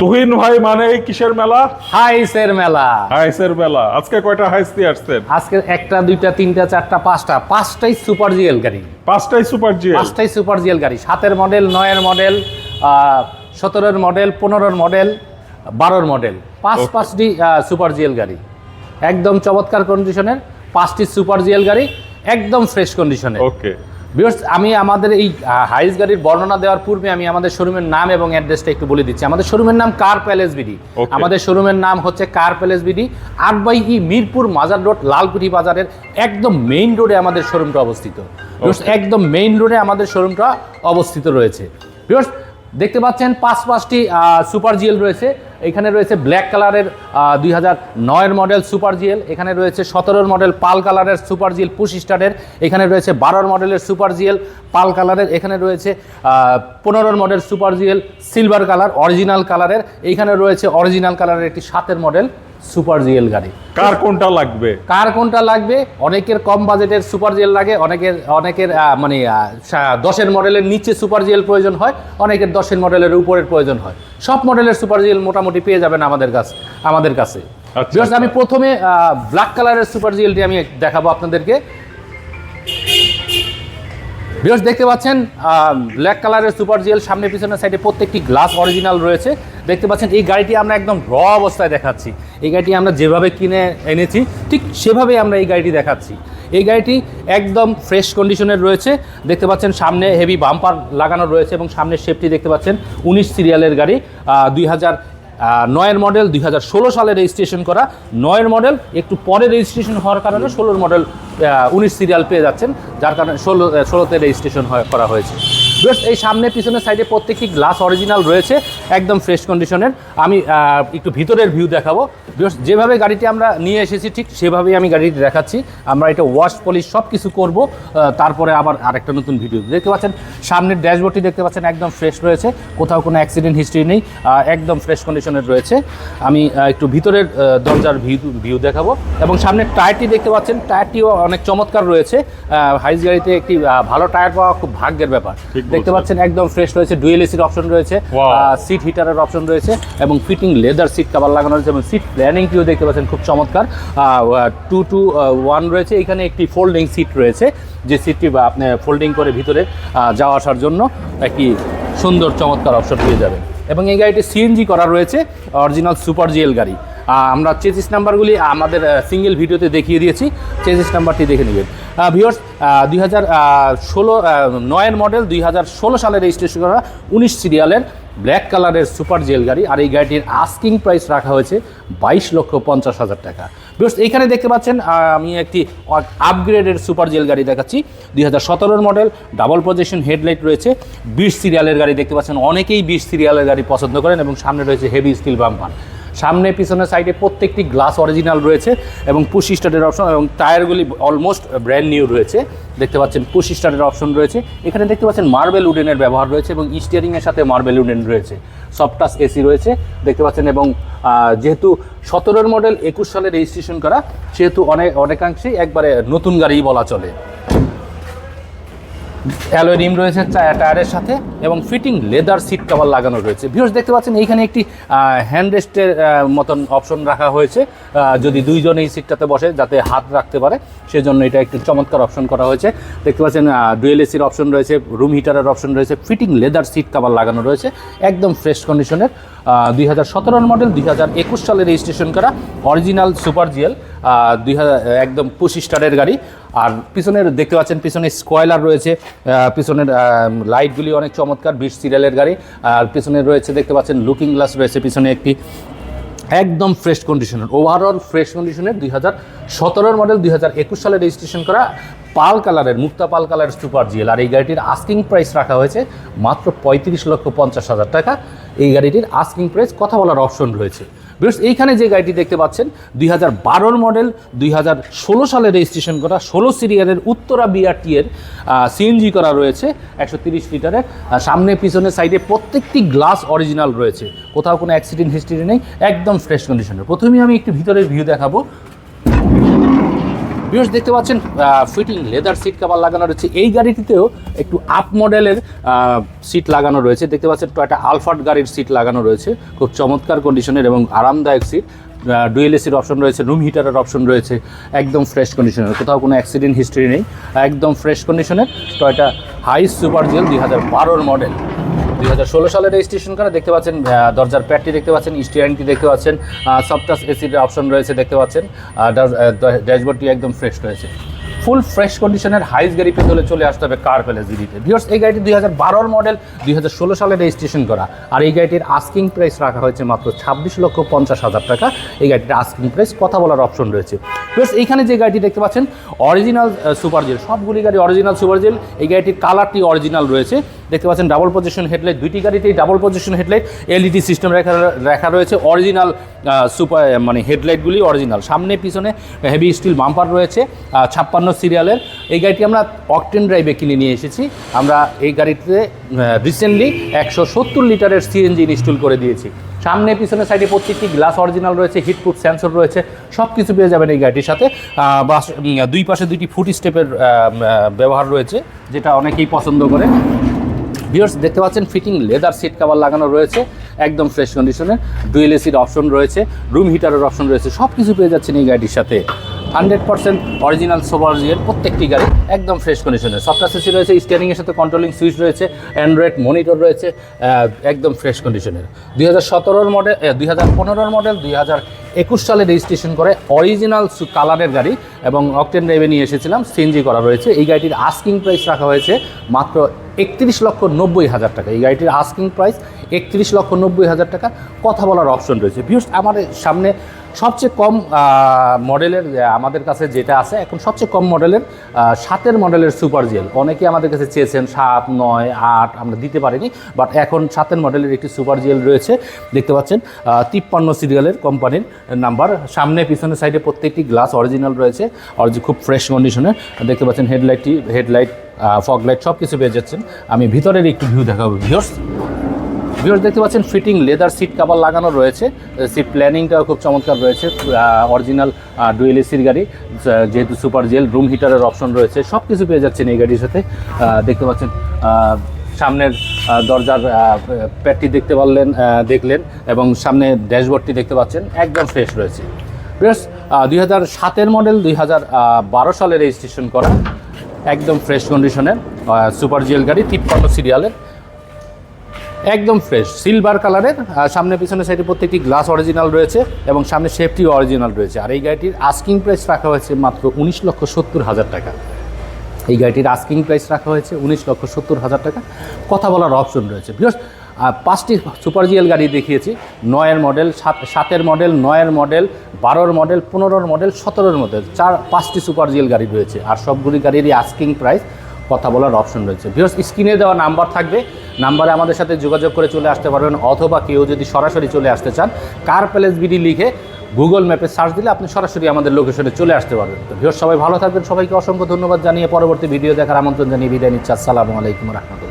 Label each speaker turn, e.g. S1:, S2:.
S1: তুহিন ভাই মানে কিসের মেলা?
S2: হাইসের মেলা।
S1: হাইসের মেলা। আজকে কয়টা হাইস দিয়ে আসছেন?
S2: আজকে একটা দুইটা তিনটা চারটা পাঁচটা। পাঁচটাই সুপার জিএল গাড়ি।
S1: পাঁচটাই সুপার জিএল?
S2: পাঁচটাই সুপার জিএল গাড়ি। সাতের মডেল নয়ের মডেল সতেরোর মডেল পনেরোর মডেল বারোর মডেল। পাঁচ পাঁচটি সুপার জিএল গাড়ি। একদম চমৎকার কন্ডিশনের পাঁচটি সুপার জিএল গাড়ি একদম ফ্রেশ কন্ডিশনে
S1: ওকে।
S2: ভিউয়ার্স আমি আমাদের এই হাইস গাড়ির বর্ণনা দেওয়ার পূর্বে আমি আমাদের শোরুমের নাম এবং অ্যাড্রেসটা একটু বলে দিচ্ছি। আমাদের শোরুমের নাম কার প্যালেস বিডি আমাদের শোরুমের নাম হচ্ছে কার প্যালেস বিডি আট by E Mirpur Mazar road Lalkuthi বাজারের একদম মেইন রোডে আমাদের শোরুমটা অবস্থিত। একদম মেইন রোডে আমাদের শোরুমটা অবস্থিত রয়েছে। ভিউয়ার্স দেখতে পাচ্ছেন পাঁচ পাঁচটি সুপার জিএল রয়েছে। এখানে রয়েছে ব্ল্যাক কালারের দুই হাজার নয়ের মডেল সুপার জিএল এখানে রয়েছে সতেরোর মডেল পাল কালারের সুপার জিএল পুশ স্টারের এখানে রয়েছে বারোর মডেলের সুপার জিএল পাল কালারের, এখানে রয়েছে পনেরোর model super GL silver colour original কালারের এইখানে রয়েছে অরিজিনাল কালারের একটি সাতের মডেল সুপার জিএল গাড়ি।
S1: কার কোনটা লাগবে?
S2: কার কোনটা লাগবে? অনেকের কম বাজেটের সুপার জিএল লাগে অনেকের অনেকের মানে দশের মডেলের নিচে সুপার জিএল প্রয়োজন হয় অনেকের দশের মডেলের উপরের প্রয়োজন হয়। সব মডেলের সুপার জিএল মোটামুটি পেয়ে যাবেন আমাদের কাছে আমাদের কাছে।
S1: আচ্ছা, আচ্ছা।
S2: আমি প্রথমে ব্ল্যাক কালারের সুপার জিএলটি আমি দেখাবো আপনাদেরকে। বিয়স দেখতে পাচ্ছেন ব্ল্যাক কালারের সুপার জিএল সামনে পিছনের সাইডে প্রত্যেকটি গ্লাস অরিজিনাল রয়েছে। দেখতে পাচ্ছেন, এই গাড়িটি আমরা একদম র অবস্থায় দেখাচ্ছি। এই গাড়িটি আমরা যেভাবে কিনে এনেছি, ঠিক সেভাবেই আমরা এই গাড়িটি দেখাচ্ছি। এই গাড়িটি একদম ফ্রেশ কন্ডিশনের রয়েছে। দেখতে পাচ্ছেন, সামনে হেভি বাম্পার লাগানো রয়েছে এবং সামনের শেপটি দেখতে পাচ্ছেন, উনিশ সিরিয়ালের গাড়ি। দুই হাজার নয়ের মডেল দুই হাজার ষোলো সালে রেজিস্ট্রেশন করা। নয়ের মডেল একটু পরে রেজিস্ট্রেশন হওয়ার কারণে ষোলোর মডেল উনিশ সিরিয়াল পেয়ে যাচ্ছেন যার কারণে ষোলো ষোলোতে রেজিস্ট্রেশন করা হয়েছে। বেশ এই সামনে পিছনের সাইডে প্রত্যেকটি গ্লাস অরিজিনাল রয়েছে, একদম ফ্রেশ কন্ডিশনের। আমি একটু ভিতরের ভিউ দেখাবো। যেভাবে গাড়িটি আমরা নিয়ে এসেছি, ঠিক সেভাবেই আমি গাড়িটি দেখাচ্ছি। আমরা এটা ওয়াশ পলিশ সব কিছু করব তারপরে আবার আরেকটা নতুন ভিডিও দেখতে পাচ্ছেন। সামনের ড্যাশবোর্ডটি দেখতে পাচ্ছেন, একদম ফ্রেশ রয়েছে। কোথাও কোনো অ্যাক্সিডেন্ট হিস্ট্রি নেই একদম ফ্রেশ কন্ডিশনের রয়েছে। আমি একটু ভিতরের দরজার ভিউ ভিউ দেখাবো। এবং সামনের টায়ারটি দেখতে পাচ্ছেন টায়ারটিও অনেক চমৎকার রয়েছে। হাইস গাড়িতে একটি ভালো টায়ার পাওয়া খুব ভাগ্যের ব্যাপার। দেখতে পাচ্ছেন একদম ফ্রেশ রয়েছে ডুয়েল এসির অপশন রয়েছে. সিট হিটারের অপশন রয়েছে এবং ফিটিং লেদার সিট কাভার লাগানো রয়েছে এবং সিট প্ল্যানিংটিও দেখতে পাচ্ছেন খুব চমৎকার। টু টু ওয়ান রয়েছে এখানে একটি ফোল্ডিং সিট রয়েছে যে সিটটি আপনি ফোল্ডিং করে ভিতরে যাওয়া আসার জন্য একটি সুন্দর চমৎকার অপশন পেয়ে যাবেন। এবং এই গাড়িটি সিএনজি করা রয়েছে অরিজিনাল সুপার জিএল গাড়ি। আমরা চেসিস নাম্বারগুলি আমাদের সিঙ্গেল ভিডিওতে দেখিয়ে দিয়েছি। চেসিস নাম্বারটি দেখে নেবেন। ভিওর্স দুই হাজার ষোলো নয়ের মডেল দুই হাজার ষোলো সালে রেজিস্ট্রেশন করা উনিশ সিরিয়ালের ব্ল্যাক কালারের সুপার জেল গাড়ি। আর এই গাড়িটির আস্কিং প্রাইস রাখা হয়েছে বাইশ লক্ষ পঞ্চাশ হাজার টাকা। বিকজ এইখানে দেখতে পাচ্ছেন আমি একটি আপগ্রেডের সুপার জেল গাড়ি দেখাচ্ছি। দুই হাজার সতেরোর মডেল ডাবল পজিশন হেডলাইট রয়েছে। বিশ সিরিয়ালের গাড়ি দেখতে পাচ্ছেন, অনেকেই বিশ সিরিয়ালের গাড়ি পছন্দ করেন এবং সামনে রয়েছে হেভি স্টিল বাম্পার সামনে পিছনের সাইডে প্রত্যেকটি গ্লাস অরিজিনাল রয়েছে এবং পুশ স্টার্টের অপশন এবং টায়ারগুলি অলমোস্ট ব্র্যান্ড নিউ রয়েছে। দেখতে পাচ্ছেন পুশ স্টার্টের অপশন রয়েছে। এখানে দেখতে পাচ্ছেন মার্বেল উডেনের ব্যবহার রয়েছে এবং স্টিয়ারিংয়ের সাথে মার্বেল উডেন রয়েছে। সফটাস এসি রয়েছে, দেখতে পাচ্ছেন এবং যেহেতু সতেরোর মডেল একুশ সালে রেজিস্ট্রেশন করা, সেহেতু অনেক অনেকাংশেই একবারে নতুন গাড়িই বলা চলে। রিম রয়েছে টায়ারের সাথে এবং ফিটিং লেদার সিট কভার লাগানো রয়েছে। ভিউস দেখতে পাচ্ছেন, এইখানে একটি হ্যান্ড রেস্টের মতন অপশন রাখা হয়েছে। যদি দুইজন এই সিটটাতে বসে, যাতে হাত রাখতে পারে, সেজন্য এটা একটু চমৎকার অপশন করা হয়েছে। দেখতে পাচ্ছেন ডুয়েল এসির অপশন রয়েছে রুম হিটারের অপশন রয়েছে ফিটিং লেদার সিট কভার লাগানো রয়েছে, একদম ফ্রেশ কন্ডিশনের দুই হাজার মডেল দুই হাজার একুশ সালে রেজিস্ট্রেশন করা অরিজিনাল সুপার জিএল দুই হাজার একদম পুশ স্টারের গাড়ি। আর পিছনের, দেখতে পাচ্ছেন, পিছনে স্কয়লার রয়েছে পিছনের লাইটগুলি অনেক চমৎকার বিশ সিরিয়ালের গাড়ি। আর পিছনে রয়েছে, দেখতে পাচ্ছেন, লুকিং গ্লাস রয়েছে পিছনে একটি। একদম ফ্রেশ কন্ডিশনের ওভারঅল ফ্রেশ কন্ডিশনের দুই হাজার সতেরোর মডেল দুই হাজার একুশ সালে রেজিস্ট্রেশন করা পাল কালারের, মুক্তা পাল কালারের সুপার জিএল। আর এই গাড়িটির আস্কিং প্রাইস রাখা হয়েছে মাত্র পঁয়ত্রিশ লক্ষ পঞ্চাশ হাজার টাকা। এই গাড়িটির আস্কিং প্রাইস কথা বলার অপশন রয়েছে। বেশ এইখানে যে গাড়িটি দেখতে পাচ্ছেন, দুই হাজার বারোর মডেল দুই হাজার ষোলো সালে রেজিস্ট্রেশন করা, ষোলো সিরিয়ালের উত্তরা বিআরটি এর সিএনজি করা রয়েছে, একশো তিরিশ লিটারের। সামনে পিছনে সাইডে প্রত্যেকটি গ্লাস অরিজিনাল রয়েছে। কোথাও কোনো অ্যাক্সিডেন্ট হিস্ট্রি নেই, একদম ফ্রেশ কন্ডিশনের প্রথমে আমি একটু ভিতরের ভিউ দেখাবো। বিশেষ দেখতে পাচ্ছেন ফিটিং লেদার সিট কাভার লাগানো রয়েছে। এই গাড়িটিতেও একটু আপ মডেলের সিট লাগানো রয়েছে। দেখতে পাচ্ছেন টয়টা আলফার্ট গাড়ির সিট লাগানো রয়েছে। খুব চমৎকার কন্ডিশনের এবং আরামদায়ক সিট ডুয়েল এসির অপশন রয়েছে রুম হিটারের অপশন রয়েছে। একদম ফ্রেশ কন্ডিশনের কোথাও কোনো অ্যাক্সিডেন্ট হিস্ট্রি নেই। একদম ফ্রেশ কন্ডিশনের টয়টা হাই সুপার জেল দুই হাজার বারোর মডেল দুই হাজার ষোলো সালের রেজিস্ট্রেশন করা দেখতে পাচ্ছেন দরজার প্যাডটি দেখতে পাচ্ছেন স্টিয়ারিংটি দেখতে পাচ্ছেন সফটাস এসির অপশন রয়েছে দেখতে পাচ্ছেন ড্যাশবোর্ডটি একদম ফ্রেশ রয়েছে। ফুল ফ্রেশ কন্ডিশনের হাইস গাড়ি পেতে চলে আসতে হবে কার প্যালেস দিদিতে ভিওর্স এই গাড়িটি দুই হাজার মডেল দুই হাজার ষোলো সালে রেজিস্ট্রেশন করা। আর এই গাড়িটির আস্কিং প্রাইস রাখা হয়েছে মাত্র ছাব্বিশ লক্ষ পঞ্চাশ হাজার টাকা। এই গাড়িটির আস্কিং প্রাইস কথা বলার অপশন রয়েছে। ভিওর্স এইখানে যে গাড়িটি দেখতে পাচ্ছেন অরিজিনাল সুপার জেল সবগুলি গাড়ি অরিজিনাল সুপার জেল এই গাড়িটির কালারটি অরিজিনাল রয়েছে। দেখতে পাচ্ছেন ডাবল পজিশন হেডলাইট দুইটি গাড়িতেই double position headlight LED system রাখা রাখা রয়েছে। অরিজিনাল সুপার মানে হেডলাইটগুলি অরিজিনাল সামনে, পিছনে হেভি স্টিল বাম্পার রয়েছে ছাপ্পান্ন সিরিয়ালের এই গাড়িটি আমরা অকটেন ড্রাইভে কিনে নিয়ে এসেছি। আমরা এই গাড়িতে রিসেন্টলি একশো সত্তর লিটারের সিএনজি ইনস্টল করে দিয়েছি। সামনে, পিছনে সাইডে প্রত্যেকটি গ্লাস অরিজিনাল রয়েছে হিটপ্রুফ সেন্সর রয়েছে সব কিছু পেয়ে যাবেন এই গাড়িটির সাথে। বাস দুই পাশে দুইটি ফুট স্টেপের ব্যবহার রয়েছে, যেটা অনেকেই পছন্দ করে। ভিউয়ার্স দেখতে পাচ্ছেন ফিটিং লেদার সিট কাভার লাগানো রয়েছে, একদম ফ্রেশ কন্ডিশনে ডুয়েল এসির অপশন রয়েছে রুম হিটারের অপশন রয়েছে সব কিছু পেয়ে যাচ্ছেন এই গাড়িটির সাথে। হান্ড্রেড পার্সেন্ট অরিজিনাল সোভারজিয়ের প্রত্যেকটি গাড়ি একদম ফ্রেশ কন্ডিশনে সফটওয়্যার সিসি রয়েছে স্টিয়ারিংয়ের সাথে কন্ট্রোলিং সুইচ রয়েছে অ্যান্ড্রয়েড মনিটর রয়েছে একদম ফ্রেশ কন্ডিশনের দুই হাজার সতেরোর মডেল দুই হাজার পনেরোর মডেল দুই হাজার একুশ সালে রেজিস্ট্রেশন করে অরিজিনাল কালারের গাড়ি এবং অকটেন ড্রাইভে নিয়ে এসেছিলাম সিএনজি করা রয়েছে। এই গাড়িটির আস্কিং প্রাইস রাখা হয়েছে মাত্র একত্রিশ লক্ষ নব্বই হাজার টাকা। এই গাড়িটির আস্কিং প্রাইস একত্রিশ লক্ষ নব্বই হাজার টাকা। কথা বলার অপশন রয়েছে। ভিউস আমাদের সামনে সবচেয়ে কম মডেলের আমাদের কাছে যেটা আছে, এখন সবচেয়ে কম মডেলের সাতের মডেলের সুপার জেল। অনেকে আমাদের কাছে চেয়েছেন সাত, নয়, আট, আমরা দিতে পারিনি, বাট এখন সাতের মডেলের একটি সুপার জেল রয়েছে। দেখতে পাচ্ছেন তিপ্পান্ন সিরিয়ালের কোম্পানির নাম্বার। সামনে পিছনে সাইডে প্রত্যেকটি গ্লাস অরিজিনাল রয়েছে, অরিজি, খুব ফ্রেশ কন্ডিশনের। দেখতে পাচ্ছেন, হেডলাইটটি, হেডলাইট ফগ লাইট সব কিছু পেয়ে যাচ্ছেন। আমি ভিতরের একটু ভিউ দেখাবো ভিউর্স ভিউয়ার্স দেখতে পাচ্ছেন ফিটিং লেদার সিট কাভার লাগানো রয়েছে। সিট প্ল্যানিংটাও খুব চমৎকার রয়েছে। অরিজিনাল ডুয়েল এসির গাড়ি। যেহেতু সুপার জেল রুম হিটারের অপশন রয়েছে। সব কিছু পেয়ে যাচ্ছেন এই গাড়ির সাথে। দেখতে পাচ্ছেন সামনের দরজার প্যাডটি দেখতে পারলেন দেখলেন এবং সামনে ড্যাশবোর্ডটি দেখতে পাচ্ছেন, একদম ফ্রেশ রয়েছে। বেশ দুই হাজার সাতের মডেল দুই হাজার বারো সালে রেজিস্ট্রেশন করা, একদম ফ্রেশ কন্ডিশনের সুপার জিএল গাড়ি, তিপ্পান্ন সিরিয়ালের একদম ফ্রেশ সিলভার কালারের সামনে পিছনে সাইডে প্রত্যেকটি গ্লাস অরিজিনাল রয়েছে এবং সামনে সেফটি অরিজিনাল রয়েছে। আর এই গাড়িটির আস্কিং প্রাইস রাখা হয়েছে মাত্র উনিশ লক্ষ সত্তর হাজার টাকা। এই গাড়িটির আস্কিং প্রাইস রাখা হয়েছে উনিশ লক্ষ সত্তর হাজার টাকা। কথা বলার অপশন রয়েছে। বিকজ পাঁচটি সুপার জিএল গাড়ি দেখিয়েছি, নয়ের মডেল সাত, সাতের মডেল নয়ের মডেল বারোর মডেল পনেরোর মডেল সতেরোর মডেল চার, পাঁচটি সুপার জিএল গাড়ি রয়েছে। আর সবগুলি গাড়িরই আস্কিং প্রাইস কথা বলার অপশন রয়েছে। ভিউস স্ক্রিনে দেওয়া নাম্বার থাকবে নাম্বারে আমাদের সাথে যোগাযোগ করে চলে আসতে পারবেন, অথবা কেউ যদি সরাসরি চলে আসতে চান, কার প্যালেস বিডি লিখে গুগল ম্যাপে সার্চ দিলে আপনি সরাসরি আমাদের লোকেশনে চলে আসতে পারবেন। তো সবাই ভালো থাকবেন, সবাইকে অসংখ্য ধন্যবাদ জানিয়ে পরবর্তী ভিডিও দেখার আমন্ত্রণ জানিয়ে বিদায় নিচ্ছি। আসসালামু আলাইকুম রহমতুল্লাহ।